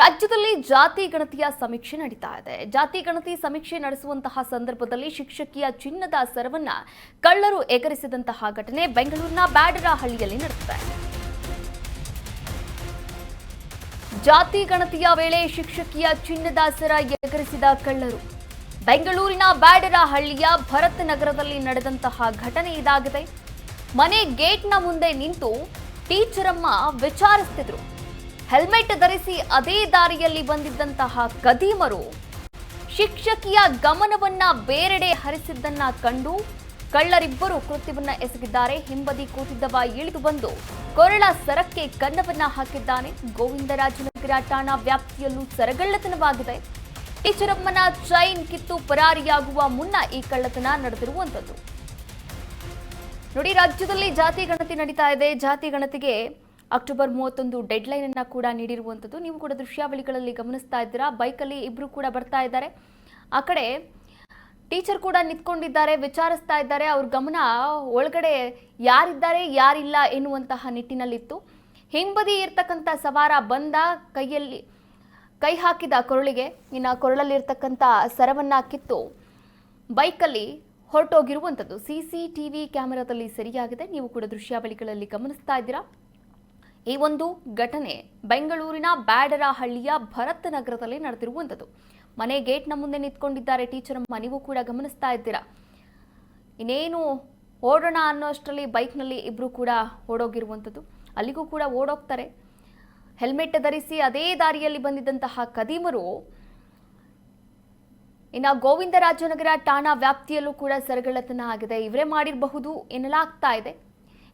ರಾಜ್ಯದಲ್ಲಿ ಜಾತಿ ಗಣತಿಯ ಸಮೀಕ್ಷೆ ನಡೀತಾ ಇದೆ. ಜಾತಿ ಗಣತಿ ಸಮೀಕ್ಷೆ ನಡೆಸುವಂತಹ ಸಂದರ್ಭದಲ್ಲಿ ಶಿಕ್ಷಕಿಯ ಚಿನ್ನದ ಸರವನ್ನ ಕಳ್ಳರು ಎಗರಿಸಿದಂತಹ ಘಟನೆ ಬೆಂಗಳೂರಿನ ಬ್ಯಾಡರಹಳ್ಳಿಯಲ್ಲಿ ನಡೆದಿದೆ. ಜಾತಿ ಗಣತಿಯ ವೇಳೆ ಶಿಕ್ಷಕಿಯ ಚಿನ್ನದ ಸರ ಎಗರಿಸಿದ ಕಳ್ಳರು. ಬೆಂಗಳೂರಿನ ಬ್ಯಾಡರಹಳ್ಳಿಯ ಭರತ್ ನಗರದಲ್ಲಿ ನಡೆದಂತಹ ಘಟನೆ ಇದಾಗಿದೆ. ಮನೆ ಗೇಟ್ನ ಮುಂದೆ ನಿಂತು ಟೀಚರಮ್ಮ ವಿಚಾರಿಸ್ತಿದ್ರು. ಹೆಲ್ಮೆಟ್ ಧರಿಸಿ ಅದೇ ದಾರಿಯಲ್ಲಿ ಬಂದಿದ್ದಂತಹ ಕದೀಮರು ಶಿಕ್ಷಕಿಯ ಗಮನವನ್ನ ಬೇರೆಡೆ ಹರಿಸಿದ್ದನ್ನ ಕಂಡು ಕಳ್ಳರಿಬ್ಬರು ಕೃತ್ಯವನ್ನ ಎಸಗಿದ್ದಾರೆ. ಹಿಂಬದಿ ಕೂತಿದ್ದವ ಇಳಿದು ಬಂದು ಕೊರಳ ಸರಕ್ಕೆ ಕನ್ನವನ್ನ ಹಾಕಿದ್ದಾನೆ. ಗೋವಿಂದರಾಜನಗರ ಠಾಣಾ ವ್ಯಾಪ್ತಿಯಲ್ಲೂ ಸರಗಳ್ಳತನವಾಗಿದೆ. ಟೀಚರಮ್ಮನ ಚೈನ್ ಕಿತ್ತು ಪರಾರಿಯಾಗುವ ಮುನ್ನ ಈ ಕಳ್ಳತನ ನಡೆದಿರುವಂಥದ್ದು. ನೋಡಿ, ರಾಜ್ಯದಲ್ಲಿ ಜಾತಿ ಗಣತಿ ನಡೀತಾ ಇದೆ. ಜಾತಿ ಗಣತಿಗೆ ಅಕ್ಟೋಬರ್ ಮೂವತ್ತೊಂದು ಡೆಡ್ ಲೈನ್ ಅನ್ನ ಕೂಡ ನೀಡಿರುವಂಥದ್ದು. ನೀವು ಕೂಡ ದೃಶ್ಯಾವಳಿಗಳಲ್ಲಿ ಗಮನಿಸ್ತಾ ಇದ್ದೀರಾ? ಬೈಕಲ್ಲಿ ಇಬ್ರು ಕೂಡ ಬರ್ತಾ ಇದ್ದಾರೆ. ಆ ಕಡೆ ಟೀಚರ್ ಕೂಡ ನಿಂತ್ಕೊಂಡಿದ್ದಾರೆ, ವಿಚಾರಿಸ್ತಾ ಇದ್ದಾರೆ. ಅವ್ರ ಗಮನ ಒಳಗಡೆ ಯಾರಿದ್ದಾರೆ, ಯಾರಿಲ್ಲ ಎನ್ನುವಂತಹ ನಿಟ್ಟಿನಲ್ಲಿತ್ತು. ಹಿಂಬದಿ ಇರ್ತಕ್ಕಂಥ ಸವಾರ ಬಂದ ಕೈಯಲ್ಲಿ ಕೈ ಹಾಕಿದ ಕೊರಳಿಗೆ ಇನ್ನು ಕೊರಳಲ್ಲಿರ್ತಕ್ಕಂಥ ಸರವನ್ನ ಕಿತ್ತು ಬೈಕಲ್ಲಿ ಹೊರಟೋಗಿರುವಂಥದ್ದು. ಸಿ ಸಿ ಟಿ ವಿ ಕ್ಯಾಮೆರಾದಲ್ಲಿ ಸರಿಯಾಗಿದೆ. ನೀವು ಕೂಡ ದೃಶ್ಯಾವಳಿಗಳಲ್ಲಿ ಗಮನಿಸ್ತಾ ಇದ್ದೀರಾ? ಈ ಒಂದು ಘಟನೆ ಬೆಂಗಳೂರಿನ ಬ್ಯಾಡರಹಳ್ಳಿಯ ಭರತ್ ನಗರದಲ್ಲಿ ನಡೆದಿರುವಂಥದ್ದು. ಮನೆ ಗೇಟ್ನ ಮುಂದೆ ನಿಂತ್ಕೊಂಡಿದ್ದಾರೆ ಟೀಚರ್ ಅಮ್ಮ ನೀವು ಕೂಡ ಗಮನಿಸ್ತಾ ಇದ್ದೀರಾ? ಇನ್ನೇನು ಓಡೋಣ ಅನ್ನೋ ಅಷ್ಟರಲ್ಲಿ ಬೈಕ್ನಲ್ಲಿ ಇಬ್ಬರು ಕೂಡ ಓಡೋಗಿರುವಂಥದ್ದು. ಅಲ್ಲಿಗೂ ಕೂಡ ಓಡೋಗ್ತಾರೆ. ಹೆಲ್ಮೆಟ್ ಧರಿಸಿ ಅದೇ ದಾರಿಯಲ್ಲಿ ಬಂದಿದ್ದಂತಹ ಕದೀಮರು ಇನ್ನು ಗೋವಿಂದರಾಜನಗರ ಠಾಣಾ ವ್ಯಾಪ್ತಿಯಲ್ಲೂ ಕೂಡ ಸರಗಳತನ ಆಗಿದೆ. ಇವರೇ ಮಾಡಿರಬಹುದು ಎನ್ನಲಾಗ್ತಾ ಇದೆ.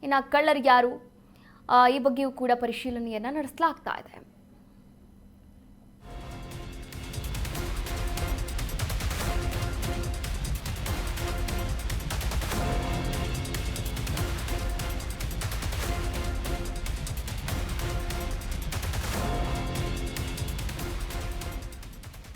ಇನ್ನು ಕಳ್ಳರು ಯಾರು? ಈ ಬಗ್ಗೆಯೂ ಕೂಡ ಪರಿಶೀಲನೆಯನ್ನು ನಡೆಸಲಾಗ್ತಾ ಇದೆ.